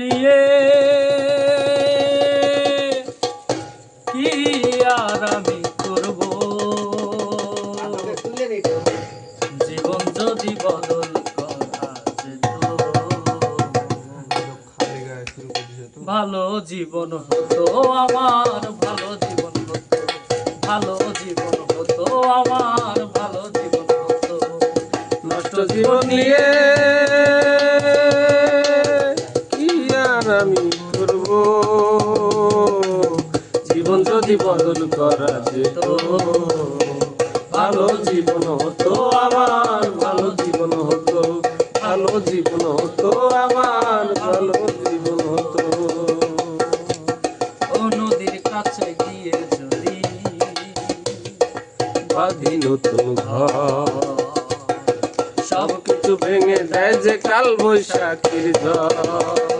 নিয়ে কি আর আমি করব? জীবন যদি বদল ভালো জীবন হতো আমার, ভালো জীবন হতো, ভালো জীবন হতো আমার, ভালো জীবন হতো। নষ্ট জীবন নিয়ে আমি করব। জীবন যদি বদল করা যেত ভালো জীবন হতো আমার ভালো জীবন হতো ভালো জীবন হতো আমার ভালো জীবন হতো। ও নদীর কাছে গিয়ে যদি বাঁধি নতুন ঘর সব কিছু ভেঙে দেয় যে কাল বৈশাখীর ঝড়।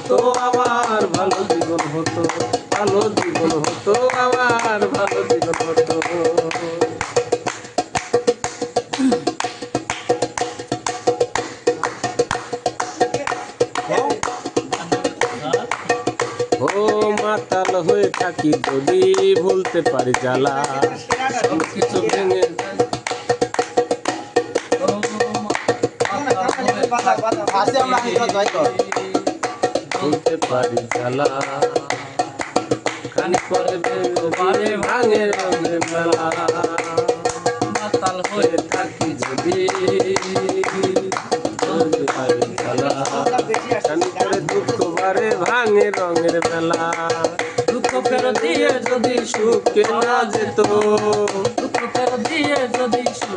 হতো আমার ভালো জীবন হতো ভালো জীবন হতো আমার ভালো জীবন হতো ও মাতাল হয়ে থাকি যদি ভুলতে পারি জ্বালা কিছু ভেঙে ভুলতে পারি জ্বালা। খানি করে ভেঙে ভাঙে রঙের মেলা। মাতাল হয়ে থাকি যদি। ভুলতে পারি জ্বালা। খানি করে দুঃখ ভাঙে রঙের মেলা। দুঃখ ফেরত দিয়ে যদি সুখ না যেত। দুঃখ ফেরত দিয়ে যদি সুখ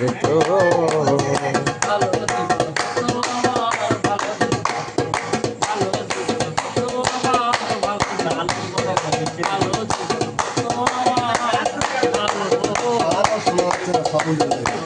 যেত ভালো